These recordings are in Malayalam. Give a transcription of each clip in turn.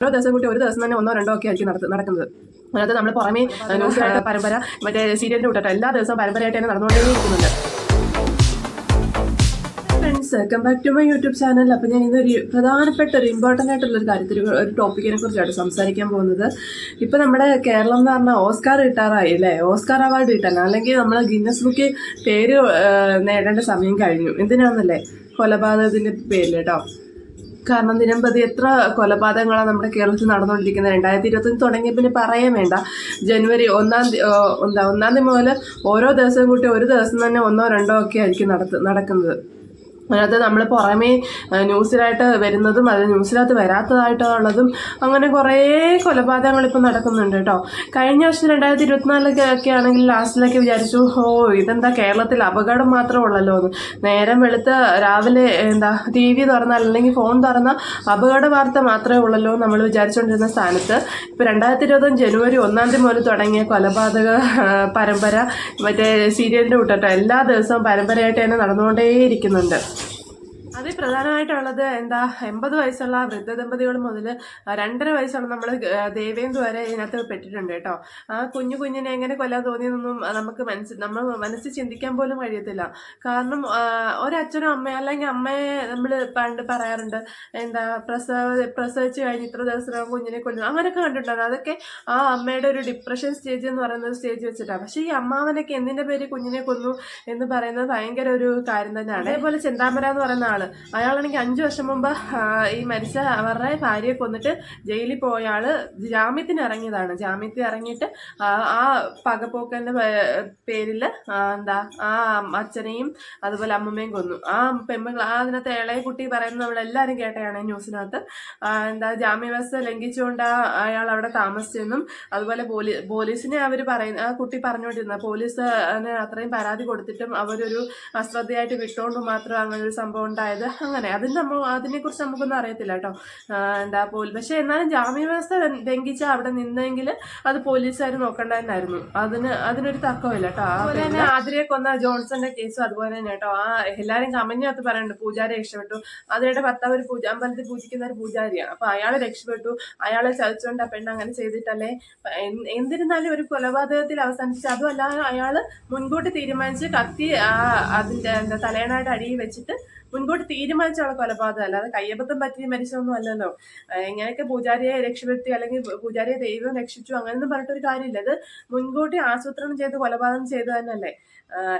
ഓരോ ദിവസം കൂട്ടി ഒരു ദിവസം തന്നെ ഒന്നോ രണ്ടോ ഒക്കെ ആയിരിക്കും നടത്തുന്നത് നടക്കുന്നത്. അതായത് നമ്മൾ പുറമേ ന്യൂസായിട്ട് പരമ്പര മറ്റേ സീരിയലിന്റെ വിട്ടിട്ട് എല്ലാ ദിവസവും പരമ്പരയായിട്ട് തന്നെ നടന്നുകൊണ്ടേ ഇരിക്കുന്നുണ്ട് welcome back to my YouTube channel അപ്പോൾ ഞാൻ ഇന്നൊരു പ്രധാനപ്പെട്ട ഒരു ഇമ്പോർട്ടന്റ് ആയിട്ടുള്ള ഒരു കാര്യത്തിൽ ഒരു- ടോപ്പിക്കിനെ കുറിച്ചാണ് സംസാരിക്കാൻ പോകുന്നത്. ഇപ്പോൾ നമ്മുടെ കേരളം എന്ന് പറഞ്ഞാൽ ഓസ്കാർ കിട്ടാറായി അല്ലേ? ഓസ്കാർ അവാർഡ് കിട്ടാൻ. അല്ലെങ്കിൽ നമ്മൾ ഗിന്നസ് ബുക്കിൽ പേര് നേടേണ്ട സമയം കഴിഞ്ഞു. എന്തിനാണെന്നല്ലേ കൊലപാതകത്തിന്റെ പേരിൽ കേട്ടോ. കാരണം ദിനംപ്രതി എത്ര കൊലപാതകങ്ങളാണ് നമ്മുടെ കേരളത്തിൽ നടന്നുകൊണ്ടിരിക്കുന്നത്. രണ്ടായിരത്തി ഇരുപത്തൊന്ന് തുടങ്ങിയ പിന്നെ പറയാൻ വേണ്ട. ജനുവരി ഒന്നാം എന്താ ഒന്നാം തീയതി മുതൽ ഓരോ ദിവസം കൂട്ടി ഒരു ദിവസം തന്നെ ഒന്നോ രണ്ടോ ഒക്കെ ആയിരിക്കും നടത്ത നടക്കുന്നത്. അതിനകത്ത് നമ്മൾ പുറമേ ന്യൂസിലായിട്ട് വരുന്നതും അത് ന്യൂസിനകത്ത് വരാത്തതായിട്ടുള്ളതും അങ്ങനെ കുറേ കൊലപാതകങ്ങൾ ഇപ്പം നടക്കുന്നുണ്ട് കേട്ടോ. കഴിഞ്ഞ വർഷം രണ്ടായിരത്തി ഇരുപത്തിനാലിലൊക്കെ ഒക്കെ ആണെങ്കിൽ ലാസ്റ്റിലൊക്കെ വിചാരിച്ചു ഓ ഇതെന്താ കേരളത്തിൽ അപകടം മാത്രമേ ഉള്ളല്ലോ എന്ന്. നേരം വെളുത്ത് രാവിലെ എന്താ ടി വി തുറന്നാൽ അല്ലെങ്കിൽ ഫോൺ തുറന്നാൽ അപകട വാർത്ത മാത്രമേ ഉള്ളല്ലോ നമ്മൾ വിചാരിച്ചുകൊണ്ടിരുന്ന സ്ഥാനത്ത്. ഇപ്പോൾ രണ്ടായിരത്തി ഇരുപത്തൊന്ന് ജനുവരി ഒന്നാം തീയതി മുതൽ തുടങ്ങിയ കൊലപാതക പരമ്പര മറ്റേ സീരിയലിന്റെ വിട്ടിട്ട് എല്ലാ ദിവസവും പരമ്പരയായിട്ട് തന്നെ നടന്നുകൊണ്ടേയിരിക്കുന്നുണ്ട്. അതിൽ പ്രധാനമായിട്ടുള്ളത് എന്താ എൺപത് വയസ്സുള്ള വൃദ്ധ ദമ്പതികൾ മുതൽ രണ്ടര വയസ്സുള്ള നമ്മൾ ദേവേന്ദു വരെ ഇതിനകത്ത് പെട്ടിട്ടുണ്ട് കേട്ടോ. ആ കുഞ്ഞു കുഞ്ഞിനെ എങ്ങനെ കൊല്ലാൻ തോന്നിയതൊന്നും നമുക്ക് മനസ്സിൽ നമ്മൾ മനസ്സിൽ ചിന്തിക്കാൻ പോലും കഴിയത്തില്ല. കാരണം ഒരച്ഛനും അമ്മയും അല്ലെങ്കിൽ അമ്മയെ നമ്മൾ പണ്ട് പറയാറുണ്ട് എന്താ പ്രസവ പ്രസവിച്ച് കഴിഞ്ഞ് ഇത്ര ദിവസം കുഞ്ഞിനെ കൊല്ലുന്നു. അങ്ങനെയൊക്കെ കണ്ടിട്ടുണ്ടായിരുന്നു. അതൊക്കെ ആ അമ്മയുടെ ഒരു ഡിപ്രഷൻ സ്റ്റേജ് എന്ന് പറയുന്ന സ്റ്റേജ് വെച്ചിട്ടാണ്. പക്ഷേ ഈ അമ്മാവനൊക്കെ എന്തിന്റെ പേര് കുഞ്ഞിനെ കൊന്നു എന്ന് പറയുന്നത് ഭയങ്കര ഒരു കാര്യം തന്നെയാണ്. അതേപോലെ ചെന്താമര എന്ന് പറയുന്ന ആൾ അയാളാണെങ്കിൽ അഞ്ചു വർഷം മുമ്പ് ഈ മരിച്ച അവരുടെ ഭാര്യയെ കൊന്നിട്ട് ജയിലിൽ പോയ ആൾ ജാമ്യത്തിന് ഇറങ്ങിയതാണ്. ജാമ്യത്തിൽ ഇറങ്ങിയിട്ട് ആ പകപ്പോക്കന്റെ പേരിൽ എന്താ ആ അച്ഛനെയും അതുപോലെ അമ്മമ്മയും കൊന്നു. ആ പെൺമകൾ ആ അതിനകത്ത് ഇളയ കുട്ടി പറയുന്നത് നമ്മൾ എല്ലാവരും കേട്ടയാണ് ന്യൂസിനകത്ത്. എന്താ ജാമ്യവ്യവസ്ഥ ലംഘിച്ചുകൊണ്ട് അയാൾ അവിടെ താമസിച്ചെന്നും അതുപോലെ പോലീ പോലീസിനെ അവർ പറയുന്ന ആ കുട്ടി പറഞ്ഞുകൊണ്ടിരുന്ന പോലീസ് അതിന് അത്രയും പരാതി കൊടുത്തിട്ടും അവരൊരു അശ്രദ്ധയായിട്ട് വിട്ടുകൊണ്ട് മാത്രം അങ്ങനെ ഒരു സംഭവം ഉണ്ടായത് അങ്ങനെ. അതിന് നമ്മൾ അതിനെക്കുറിച്ച് നമുക്കൊന്നും അറിയത്തില്ല കേട്ടോ. എന്താ പോലും പക്ഷേ എന്നാലും ജാമ്യ വ്യവസ്ഥ ലംഘിച്ച അവിടെ നിന്നെങ്കിൽ അത് പോലീസുകാർ നോക്കണ്ടായിരുന്നു അതിന് അതിനൊരു തർക്കമില്ല കേട്ടോ. അതുപോലെ തന്നെ ആതിരയെ കൊന്ന ജോൺസന്റെ കേസും അതുപോലെ തന്നെ കേട്ടോ. ആ എല്ലാവരും കമഞ്ഞകത്ത് പറയുന്നുണ്ട് പൂജാരി രക്ഷപ്പെട്ടു. അതിയുടെ ഭർത്താവ് ഒരു പൂജ അമ്പലത്തിൽ പൂജിക്കുന്ന ഒരു പൂജാരിയാണ്. അപ്പൊ അയാൾ രക്ഷപ്പെട്ടു. അയാളെ ചതിച്ചുകൊണ്ട് ആ പെണ്ണ് അങ്ങനെ ചെയ്തിട്ടല്ലേ? എന്നിരുന്നാലും ഒരു കൊലപാതകത്തിൽ അവസാനിച്ച് അതുമല്ല അയാൾ മുൻകൂട്ടി തീരുമാനിച്ച് കത്തി ആ അതിന്റെ എന്താ തലയണയുടെ അടിയിൽ വെച്ചിട്ട് മുൻകൂട്ടി തീരുമാനിച്ചുള്ള കൊലപാതകം അല്ലാതെ കയ്യബദ്ധം പറ്റി മരിച്ചൊന്നും അല്ലല്ലോ. എങ്ങനെയൊക്കെ പൂജാരിയെ രക്ഷപ്പെടുത്തി അല്ലെങ്കിൽ പൂജാരിയെ ദൈവം രക്ഷിച്ചു അങ്ങനെയൊന്നും പറഞ്ഞിട്ടൊരു കാര്യമില്ല. അത് മുൻകൂട്ടി ആസൂത്രണം ചെയ്ത് കൊലപാതകം ചെയ്ത് തന്നെയല്ലേ.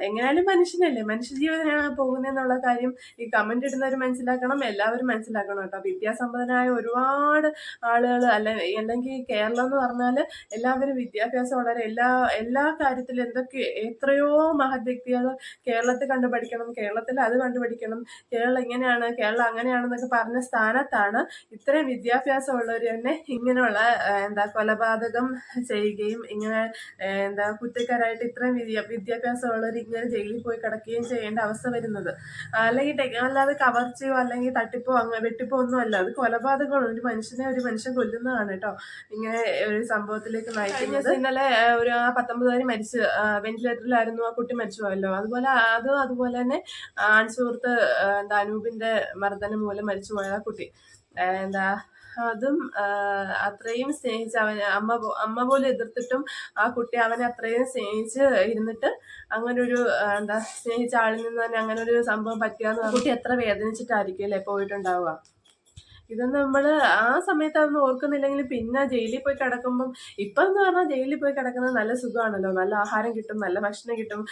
എങ്ങനെയാലും മനുഷ്യനല്ലേ. മനുഷ്യജീവനാണ് പോകുന്നതെന്നുള്ള കാര്യം ഈ കമന്റ് ഇടുന്നവർ മനസ്സിലാക്കണം എല്ലാവരും മനസ്സിലാക്കണം കേട്ടോ. വിദ്യാസമ്പന്നനായ ഒരുപാട് ആളുകൾ അല്ല അല്ലെങ്കിൽ കേരളം എന്ന് പറഞ്ഞാൽ എല്ലാവരും വിദ്യാഭ്യാസം വളരെ എല്ലാ എല്ലാ കാര്യത്തിലും എന്തൊക്കെ എത്രയോ മഹത് വ്യക്തികൾ കേരളത്തിൽ കണ്ടുപഠിക്കണം കേരളത്തിൽ അത് കണ്ടുപഠിക്കണം കേരളം ഇങ്ങനെയാണ് കേരളം അങ്ങനെയാണെന്നൊക്കെ പറഞ്ഞ സ്ഥാനത്താണ് ഇത്രയും വിദ്യാഭ്യാസമുള്ളവർ തന്നെ ഇങ്ങനെയുള്ള എന്താ കൊലപാതകം ചെയ്യുകയും ഇങ്ങനെ എന്താ കുറ്റക്കാരായിട്ട് ഇത്രയും വിദ്യ വിദ്യാഭ്യാസമുള്ളവർ ഇങ്ങനെ ജയിലിൽ പോയി കിടക്കുകയും ചെയ്യേണ്ട അവസ്ഥ വരുന്നത്. അല്ലെങ്കിൽ അല്ലാതെ കവർച്ചയോ അല്ലെങ്കിൽ തട്ടിപ്പോ അങ്ങനെ വെട്ടിപ്പോ ഒന്നും അല്ല. അത് കൊലപാതകമാണ്. ഒരു മനുഷ്യനെ ഒരു മനുഷ്യൻ കൊല്ലുന്നതാണ് കേട്ടോ. ഇങ്ങനെ ഒരു സംഭവത്തിലേക്ക് നയിക്കുന്നത്. ഇന്നലെ ഒരു പത്തൊമ്പതുകാരി മരിച്ച് വെന്റിലേറ്ററിലായിരുന്നു ആ കുട്ടി മരിച്ചു പോയല്ലോ അതുപോലെ അത് അതുപോലെ തന്നെ ആൺസുഹൃത്ത് എന്താ അനൂപിന്റെ മർദ്ദനം മൂലം മരിച്ചു പോയ കുട്ടി. എന്താ അതും അത്രയും സ്നേഹിച്ച് അവൻ അമ്മ അമ്മ പോലെ എതിർത്തിട്ടും ആ കുട്ടി അവനെ അത്രയും സ്നേഹിച്ച് ഇരുന്നിട്ട് അങ്ങനെ ഒരു എന്താ സ്നേഹിച്ച ആളിൽ നിന്ന് തന്നെ അങ്ങനെ ഒരു സംഭവം പറ്റിയാന്ന് പറഞ്ഞാൽ കുട്ടി എത്ര വേദനിച്ചിട്ടായിരിക്കും അല്ലേ പോയിട്ടുണ്ടാവുക? ഇതൊന്നും നമ്മൾ ആ സമയത്ത് അതൊന്നും ഓർക്കുന്നില്ലെങ്കിൽ പിന്നെ ജയിലിൽ പോയി കിടക്കുമ്പം ഇപ്പം എന്ന് പറഞ്ഞാൽ ജയിലിൽ പോയി കിടക്കുന്നത് നല്ല സുഖമാണല്ലോ. നല്ല ആഹാരം കിട്ടും നല്ല ഭക്ഷണം കിട്ടും.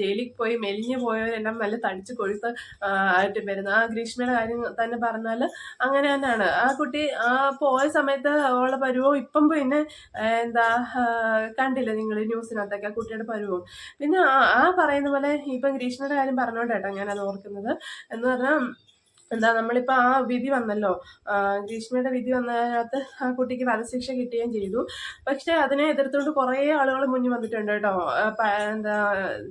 ജയിലിൽ പോയി മെലിഞ്ഞു പോയവരെല്ലാം നല്ല തടിച്ച് കൊഴുത്ത് ആയിട്ട് വരുന്നു ആ ഗ്രീഷ്മയുടെ കാര്യം തന്നെ പറഞ്ഞാൽ അങ്ങനെ തന്നെയാണ്. ആ കുട്ടി ആ പോയ സമയത്ത് ഉള്ള പരുവം ഇപ്പം പിന്നെ എന്താ കണ്ടില്ല നിങ്ങൾ ന്യൂസിനകത്തൊക്കെ ആ കുട്ടിയുടെ പരുവം? പിന്നെ ആ- പറയുന്ന പോലെ ഇപ്പം ഗ്രീഷ്മയുടെ കാര്യം പറഞ്ഞോണ്ടേട്ടോ ഞാനത് ഓർക്കുന്നത്. എന്ന് പറഞ്ഞാൽ എന്താ നമ്മളിപ്പോൾ ആ വിധി വന്നല്ലോ. ഗ്രീഷ്മയുടെ വിധി വന്നതിനകത്ത് ആ കുട്ടിക്ക് വധശിക്ഷ കിട്ടുകയും ചെയ്തു. പക്ഷെ അതിനെ എതിർത്തുകൊണ്ട് കുറേ ആളുകൾ മുന്നിൽ വന്നിട്ടുണ്ട് കേട്ടോ. എന്താ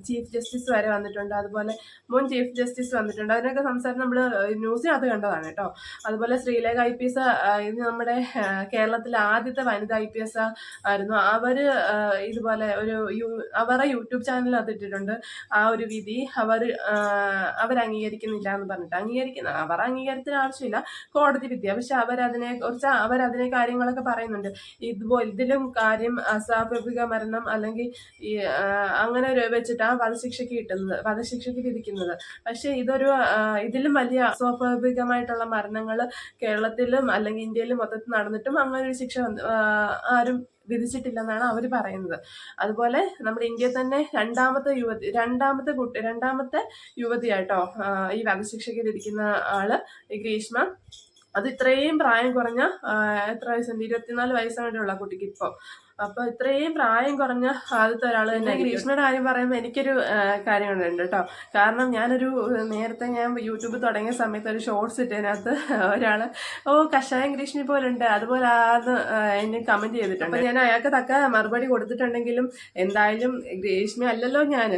ചീഫ് ജസ്റ്റിസ് വരെ വന്നിട്ടുണ്ട്. അതുപോലെ മുൻ ചീഫ് ജസ്റ്റിസ് വന്നിട്ടുണ്ട്. അതിനൊക്കെ സംസാരം നമ്മൾ ന്യൂസിനകത്ത് കണ്ടതാണ് കേട്ടോ. അതുപോലെ ശ്രീലേഖ ഐ പി എസ് നമ്മുടെ കേരളത്തിലെ ആദ്യത്തെ വനിത ഐ പി എസ് ആയിരുന്നു. അവർ ഇതുപോലെ ഒരു യു അവരുടെ യൂട്യൂബ് ചാനലിനകത്ത് ഇട്ടിട്ടുണ്ട് ആ ഒരു വിധി. അവർ അവർ അംഗീകരിക്കുന്നില്ല എന്ന് പറഞ്ഞിട്ട്. അംഗീകരിക്കുന്ന അവർ അംഗീകാരത്തിന് ആവശ്യമില്ല. കോടതി വിദ്യ പക്ഷെ അവരതിനെ കുറിച്ച് അവരതിനെ കാര്യങ്ങളൊക്കെ പറയുന്നുണ്ട്. ഇതുപോലെ ഇതിലും കാര്യം അസ്വാഭാവിക മരണം അല്ലെങ്കിൽ ഈ അങ്ങനെ വെച്ചിട്ടാണ് വധശിക്ഷയ്ക്ക് കിട്ടുന്നത് വധശിക്ഷയ്ക്ക് വിധിക്കുന്നത്. പക്ഷെ ഇതൊരു ഇതിലും വലിയ അസ്വാഭാവികമായിട്ടുള്ള മരണങ്ങൾ കേരളത്തിലും അല്ലെങ്കിൽ ഇന്ത്യയിലും മൊത്തത്തിൽ നടന്നിട്ടും അങ്ങനെ ഒരു ശിക്ഷ ആരും വിധിച്ചിട്ടില്ലെന്നാണ് അവർ പറയുന്നത്. അതുപോലെ നമ്മുടെ ഇന്ത്യയിൽ തന്നെ രണ്ടാമത്തെ യുവതി രണ്ടാമത്തെ കുട്ടി രണ്ടാമത്തെ യുവതിയായിട്ടോ ആ, ഈ വധശിക്ഷയ്ക്ക് ഇരിക്കുന്ന ആൾ ഗ്രീഷ്മ അത് ഇത്രയും പ്രായം കുറഞ്ഞ എത്ര വയസ്സുണ്ട്? ഇരുപത്തിനാല് വയസ്സായിട്ടുള്ള കുട്ടിക്ക് ഇപ്പോൾ അപ്പൊ ഇത്രയും പ്രായം കുറഞ്ഞ ആദ്യത്തെ ഒരാൾ തന്നെ ഗ്രീഷ്മയുടെ കാര്യം പറയുമ്പോൾ എനിക്കൊരു കാര്യം ഉണ്ട് കേട്ടോ കാരണം ഞാനൊരു നേരത്തെ ഞാൻ യൂട്യൂബ് തുടങ്ങിയ സമയത്ത് ഒരു ഷോർട്സ് ഇട്ടതിനകത്ത് ഒരാൾ ഓ കഷായം ഗ്രീഷ്മി പോലുണ്ട്. അതുപോലെ ആന്ന് എന്നെ കമന്റ് ചെയ്തിട്ടുണ്ട്. ഞാൻ അയാൾക്ക് തക്ക മറുപടി കൊടുത്തിട്ടുണ്ടെങ്കിലും എന്തായാലും ഗ്രീഷ്മി അല്ലല്ലോ ഞാൻ.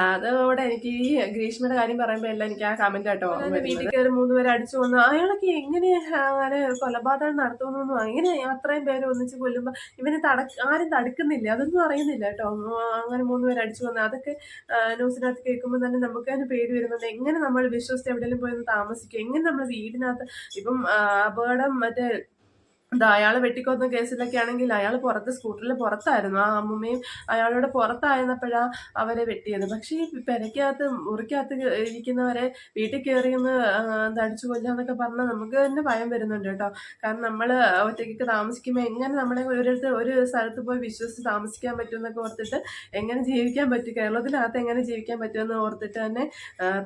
അതോടെ എനിക്ക് ഈ ഗ്രീഷ്മയുടെ കാര്യം പറയുമ്പോൾ എല്ലാം എനിക്ക് ആ കമന്റ് കേട്ടോ വീട്ടിൽ കയറി മൂന്ന് പേര് അടിച്ചു വന്നു അയാളൊക്കെ എങ്ങനെ അങ്ങനെ കൊലപാതകം നടത്തുന്നു? എങ്ങനെ അത്രയും പേര് ഒന്നിച്ച് കൊല്ലുമ്പോൾ ഇവന് തട ആരും തടുക്കുന്നില്ല. അതൊന്നും അറിയുന്നില്ല കേട്ടോ. അങ്ങനെ മൂന്ന് പേര് അടിച്ചു വന്ന അതൊക്കെ ന്യൂസിനകത്ത് കേൾക്കുമ്പോൾ തന്നെ നമുക്ക് അതിന് പേടി വരുന്നുണ്ട്. എങ്ങനെ നമ്മൾ വിശ്വസിച്ച് എവിടെയെങ്കിലും പോയി താമസിക്കും? എങ്ങനെ നമ്മൾ വീടിനകത്ത് ഇപ്പം അപകടം മറ്റേ എന്താ അയാൾ വെട്ടിക്കൊന്ന കേസിലൊക്കെ ആണെങ്കിൽ അയാൾ പുറത്ത് സ്കൂട്ടറിൽ പുറത്തായിരുന്നു. ആ അമ്മൂമ്മയും അയാളോട് പുറത്തായിരുന്നപ്പോഴാ അവരെ വെട്ടിയത്. പക്ഷേ ഈ പെരക്കകത്ത് മുറിക്കകത്ത് ഇരിക്കുന്നവരെ വീട്ടിൽ കയറി ഒന്ന് തടിച്ചു കൊല്ലാന്നൊക്കെ പറഞ്ഞാൽ നമുക്ക് തന്നെ ഭയം വരുന്നുണ്ട് കേട്ടോ. കാരണം നമ്മൾ ഒറ്റയ്ക്ക് താമസിക്കുമ്പോൾ എങ്ങനെ നമ്മളെ ഒരിടത്ത് ഒരു സ്ഥലത്ത് പോയി വിശ്വസിച്ച് താമസിക്കാൻ പറ്റുമെന്നൊക്കെ ഓർത്തിട്ട് എങ്ങനെ ജീവിക്കാൻ പറ്റും? കേരളത്തിനകത്ത് എങ്ങനെ ജീവിക്കാൻ പറ്റുമെന്ന് ഓർത്തിട്ട് തന്നെ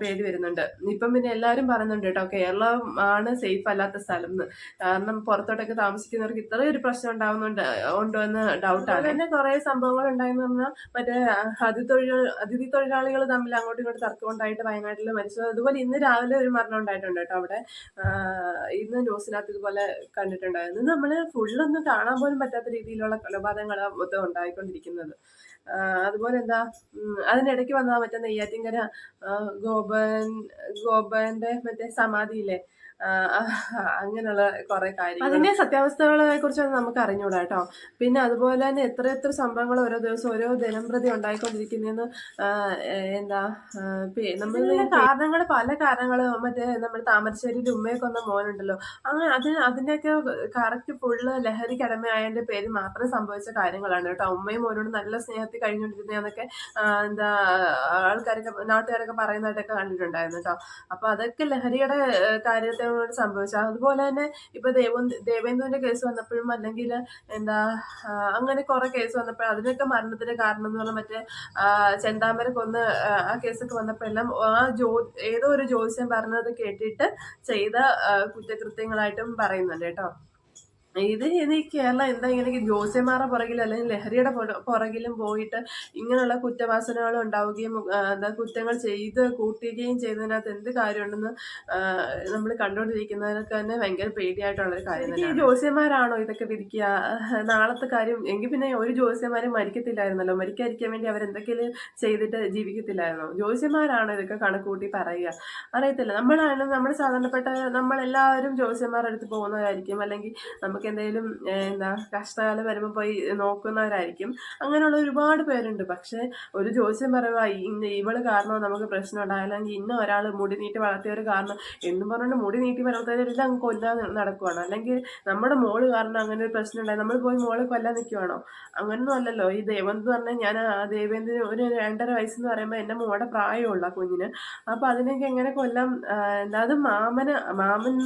പേടി വരുന്നുണ്ട്. ഇപ്പം പിന്നെ എല്ലാവരും പറയുന്നുണ്ട് കേട്ടോ കേരളം ആണ് സേഫ് അല്ലാത്ത സ്ഥലം എന്ന്. കാരണം പുറത്തോട്ടൊക്കെ താമസിക്കുന്നവർക്ക് ഇത്രയൊരു പ്രശ്നം ഉണ്ടാവുന്നുണ്ട് ഉണ്ടോ എന്ന് ഡൗട്ടാണ് തന്നെ കുറെ സംഭവങ്ങൾ ഉണ്ടായെന്ന് പറഞ്ഞാൽ മറ്റേ അതിഥി തൊഴിൽ അതിഥി തൊഴിലാളികൾ തമ്മിൽ അങ്ങോട്ടും ഇങ്ങോട്ടും തർക്കം ഉണ്ടായിട്ട് വയനാട്ടിൽ മരിച്ചത് അതുപോലെ ഇന്ന് രാവിലെ ഒരു മരണം ഉണ്ടായിട്ടുണ്ട് കേട്ടോ അവിടെ. ഇന്ന് ന്യൂസിനകത്ത് ഇതുപോലെ കണ്ടിട്ടുണ്ടായിരുന്നു. ഇന്ന് നമ്മൾ ഫുള്ളൊന്നും കാണാൻ പോലും പറ്റാത്ത രീതിയിലുള്ള കൊലപാതകങ്ങൾ മൊത്തം ഉണ്ടായിക്കൊണ്ടിരിക്കുന്നത്. അതുപോലെ എന്താ അതിനിടയ്ക്ക് വന്ന മറ്റേ നെയ്യാറ്റിങ്കര ഗോപൻ ഗോപന്റെ മറ്റേ സമാധിയിലെ ആ, അങ്ങനെയുള്ള കുറെ കാര്യങ്ങൾ അതിന്റെ സത്യാവസ്ഥകളെ കുറിച്ചൊന്നും നമുക്ക് അറിഞ്ഞൂടാ കേട്ടോ. പിന്നെ അതുപോലെ തന്നെ എത്ര എത്ര സംഭവങ്ങൾ ഓരോ ദിവസം ഓരോ ദിനം പ്രതി ഉണ്ടായിക്കൊണ്ടിരിക്കുന്നതെന്ന് എന്താ നമ്മൾ കാരണങ്ങൾ പല കാരണങ്ങൾ മറ്റേ നമ്മുടെ താമരശ്ശേരിയിൽ ഉമ്മയെ കൊന്ന മോനുണ്ടല്ലോ. അങ്ങനെ അതിന് അതിന്റെയൊക്കെ കറക്റ്റ് ഫുള്ള് ലഹരി കടമയായതിന്റെ പേര് മാത്രം സംഭവിച്ച കാര്യങ്ങളാണ് കേട്ടോ. ഉമ്മയും മോനോട് നല്ല സ്നേഹത്തിൽ കഴിഞ്ഞുകൊണ്ടിരുന്നതെന്നൊക്കെ എന്നൊക്കെ എന്താ ആൾക്കാരൊക്കെ നാട്ടുകാരൊക്കെ പറയുന്നതായിട്ടൊക്കെ കണ്ടിട്ടുണ്ടായിരുന്നു കേട്ടോ. അപ്പൊ അതൊക്കെ ലഹരിയുടെ കാര്യത്തിനോട് സംഭവിച്ചു. അതുപോലെ തന്നെ ഇപ്പൊ ദേവ ദേവേന്ദ്രന്റെ കേസ് വന്നപ്പോഴും അല്ലെങ്കിൽ എന്താ അങ്ങനെ കുറെ കേസ് വന്നപ്പോഴും അതിനൊക്കെ മരണത്തിന് കാരണം എന്ന് പറഞ്ഞാൽ മറ്റേ ചെന്താമര കൊന്ന് ആ, കേസൊക്കെ വന്നപ്പോൾ എല്ലാം ആ ജോ ഏതോ ഒരു ജ്യോത്സ്യം പറഞ്ഞത് കേട്ടിട്ട് ചെയ്ത കുറ്റകൃത്യങ്ങളായിട്ടും പറയുന്നുണ്ട് കേട്ടോ. ഇത് ഇനി ഈ കേരളം എന്താ ഇങ്ങനെ ജോസ്യന്മാരുടെ പുറകിലും അല്ലെങ്കിൽ ലഹരിയുടെ പുറ- പുറകിലും പോയിട്ട് ഇങ്ങനെയുള്ള കുറ്റവാസനകൾ ഉണ്ടാവുകയും എന്താ കുറ്റങ്ങൾ ചെയ്ത് കൂട്ടുകയും ചെയ്യുന്നതിനകത്ത് എന്ത് കാര്യമുണ്ടെന്ന് നമ്മൾ കണ്ടുകൊണ്ടിരിക്കുന്നതിനൊക്കെ തന്നെ ഭയങ്കര പേടിയായിട്ടുള്ള ഒരു കാര്യം ഈ ജോസ്യന്മാരാണോ ഇതൊക്കെ വിധിക്കുക? നാളത്തെ കാര്യം എങ്കിൽ പിന്നെ ഒരു ജോസ്യന്മാരും മരിക്കത്തില്ലായിരുന്നല്ലോ. മരിക്കാതിരിക്കാൻ വേണ്ടി അവരെന്തൊക്കെയും ചെയ്തിട്ട് ജീവിക്കത്തില്ലായിരുന്നോ? ജോസ്യന്മാരാണോ ഇതൊക്കെ കണക്കൂട്ടി പറയുക? അറിയത്തില്ല. നമ്മളാണ് നമ്മൾ സാധാരണപ്പെട്ട നമ്മളെല്ലാവരും ജോസ്യന്മാരുടെ അടുത്ത് പോകുന്നവരായിരിക്കും. അല്ലെങ്കിൽ നമുക്ക് എന്തെങ്കിലും എന്താ കഷ്ടകാലം വരുമ്പോൾ പോയി നോക്കുന്നവരായിരിക്കും. അങ്ങനെയുള്ള ഒരുപാട് പേരുണ്ട്. പക്ഷേ ഒരു ജോസ്യം പറയുക ഇന്ന ഇവൾ കാരണം നമുക്ക് പ്രശ്നം ഉണ്ടായി അല്ലെങ്കിൽ ഇന്ന ഒരാൾ മുടി നീട്ടി വളർത്തിയവർ കാരണം എന്നും പറഞ്ഞുകൊണ്ട് മുടി നീട്ടി വളർത്തിയവരെല്ലാം കൊല്ലാൻ നടക്കുവാണ്. അല്ലെങ്കിൽ നമ്മുടെ മോൾ കാരണം അങ്ങനെ ഒരു പ്രശ്നം ഉണ്ടായി. നമ്മൾ പോയി മോൾ കൊല്ലാൻ നിൽക്കുവാണോ അങ്ങനൊന്നും അല്ലല്ലോ. ഈ ദേവൻ എന്ന് പറഞ്ഞാൽ ഞാൻ ആ ദേവേന്ദ്രൻ ഒരു രണ്ടര വയസ്സെന്ന് പറയുമ്പോൾ എന്റെ മോടെ പ്രായമുള്ള കുഞ്ഞിന്. അപ്പോൾ അതിനൊക്കെ എങ്ങനെ കൊല്ലാം? അത് മാമന് മാമൻ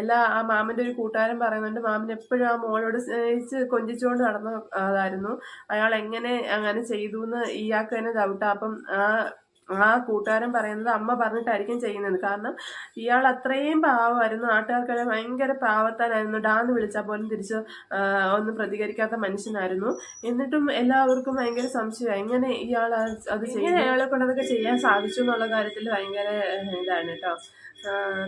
എല്ലാ ആ മാമന്റെ ഒരു കൂട്ടുകാരൻ പറയുന്നുണ്ട് മാമൻ എപ്പോഴും ആ മോളോട് സ്നേഹിച്ച് കൊഞ്ചിച്ചുകൊണ്ട് നടന്ന അതായിരുന്നു. അയാൾ എങ്ങനെ അങ്ങനെ ചെയ്തു എന്ന് ഇയാൾക്ക് തന്നെ ഡൗട്ടാ അപ്പം ആ ആ കൂട്ടുകാരൻ പറയുന്നത് അമ്മ പറഞ്ഞിട്ടായിരിക്കും ചെയ്യുന്നത്. കാരണം ഇയാൾ അത്രയും പാവമായിരുന്നു. നാട്ടുകാർക്കെല്ലാം ഭയങ്കര പാവത്താനായിരുന്നു. ഡാന്ന് വിളിച്ചാൽ പോലും തിരിച്ച് ഒന്നും പ്രതികരിക്കാത്ത മനുഷ്യനായിരുന്നു. എന്നിട്ടും എല്ലാവർക്കും ഭയങ്കര സംശയമായി. എങ്ങനെ ഇയാൾ അത് ചെയ്യുന്നത് അയാളെ കൊണ്ടതൊക്കെ ചെയ്യാൻ സാധിച്ചു എന്നുള്ള കാര്യത്തിൽ ഭയങ്കര ഇതാണ് കേട്ടോ.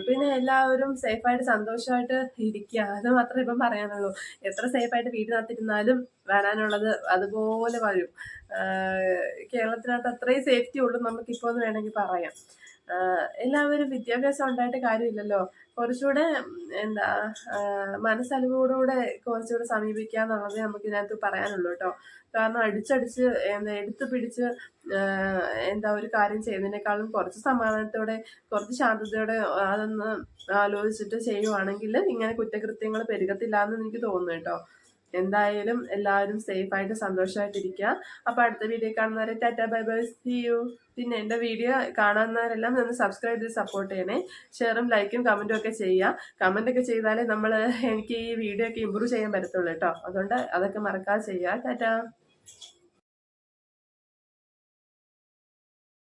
പിന്നെ എല്ലാവരും സേഫായിട്ട് സന്തോഷമായിട്ട് ഇരിക്കുക. അത് മാത്രമേ ഇപ്പം പറയാനുള്ളൂ. എത്ര സേഫായിട്ട് വീടിനകത്തിരുന്നാലും വരാനുള്ളത് അതുപോലെ വരും. കേരളത്തിനകത്ത് അത്രയും സേഫ്റ്റി ഉള്ളൂ നമുക്കിപ്പോൾ എന്ന് വേണമെങ്കിൽ പറയാം. എല്ലാവരും വിദ്യാഭ്യാസം ഉണ്ടായിട്ട് കാര്യമില്ലല്ലോ. കുറച്ചുകൂടെ എന്താ മനസ്സലിവോടുകൂടെ കുറച്ചുകൂടെ സമീപിക്കുക എന്നുള്ളത് നമുക്ക് ഇതിനകത്ത് പറയാനുള്ളൂ കേട്ടോ. കാരണം അടിച്ചടിച്ച് എന്താ എടുത്തു പിടിച്ച് എന്താ ഒരു കാര്യം ചെയ്യുന്നതിനേക്കാളും കുറച്ച് സമാധാനത്തോടെ കുറച്ച് ശാന്തതയോടെ അതൊന്ന് ആലോചിച്ചിട്ട് ചെയ്യുവാണെങ്കിൽ ഇങ്ങനെ കുറ്റകൃത്യങ്ങൾ പെരുകത്തില്ല എന്ന് എനിക്ക് തോന്നുന്നു കേട്ടോ. എന്തായാലും എല്ലാവരും സേഫ് ആയിട്ട് സന്തോഷമായിട്ടിരിക്കുക അപ്പോൾ അടുത്ത വീഡിയോ കാണുന്നവരെ tata bye bye see you പിന്നെ എന്റെ വീഡിയോ കാണുന്നവരെല്ലാം ഒന്ന് സബ്സ്ക്രൈബ് ചെയ്ത് സപ്പോർട്ട് ചെയ്യണേ. ഷെയറും ലൈക്കും കമന്റും ഒക്കെ ചെയ്യുക. കമന്റ് ഒക്കെ ചെയ്താലേ നമ്മൾ എനിക്ക് ഈ വീഡിയോ ഒക്കെ ഇമ്പ്രൂവ് ചെയ്യാൻ പറ്റത്തുള്ളൂ കേട്ടോ. അതുകൊണ്ട് അതൊക്കെ മറക്കാതെ ചെയ്യുക. ടാറ്റ.